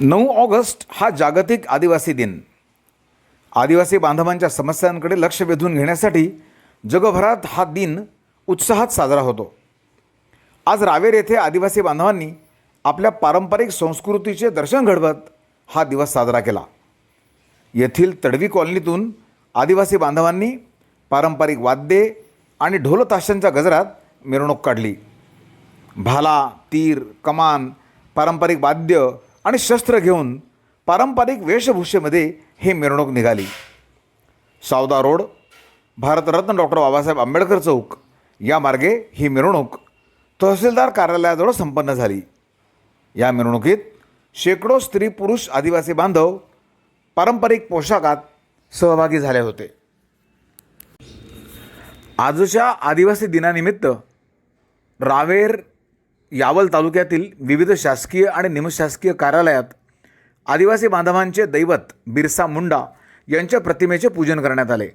नऊ ऑगस्ट हा जागतिक आदिवासी दिन. आदिवासी बांधवांच्या समस्यांकडे लक्ष वेधून घेण्यासाठी जगभरात हा दिन उत्साहात साजरा होतो. आज रावेर येथे आदिवासी बांधवांनी आपल्या पारंपरिक संस्कृतीचे दर्शन घडवत हा दिवस साजरा केला. येथील तडवी कॉलनीतून आदिवासी बांधवांनी पारंपरिक वाद्ये आणि ढोलताशांच्या गजरात मिरवणूक काढली. भाला तीर कमान पारंपरिक वाद्य आणि शस्त्र घेऊन पारंपरिक वेशभूषेमध्ये ही मिरवणूक निघाली. सावदा रोड भारतरत्न डॉक्टर बाबासाहेब आंबेडकर चौक या मार्गे ही मिरवणूक तहसीलदार कार्यालयाजवळ संपन्न झाली. या मिरवणुकीत शेकडो स्त्री पुरुष आदिवासी बांधव पारंपरिक पोशाखात सहभागी झाले होते. आजच्या आदिवासी दिनानिमित्त रावेर यावल तालुक्यातील विविध शासकीय आणि निमशासकीय कार्यालयात आदिवासी बांधवांचे दैवत बिरसा मुंडा यांच्या प्रतिमेचे पूजन करण्यात आले.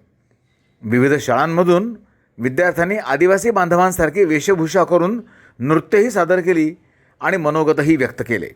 विविध शाळांमधून विद्यार्थ्यांनी आदिवासी बांधवांसारखी वेशभूषा करून नृत्यही सादर केली आणि मनोगतही व्यक्त केले.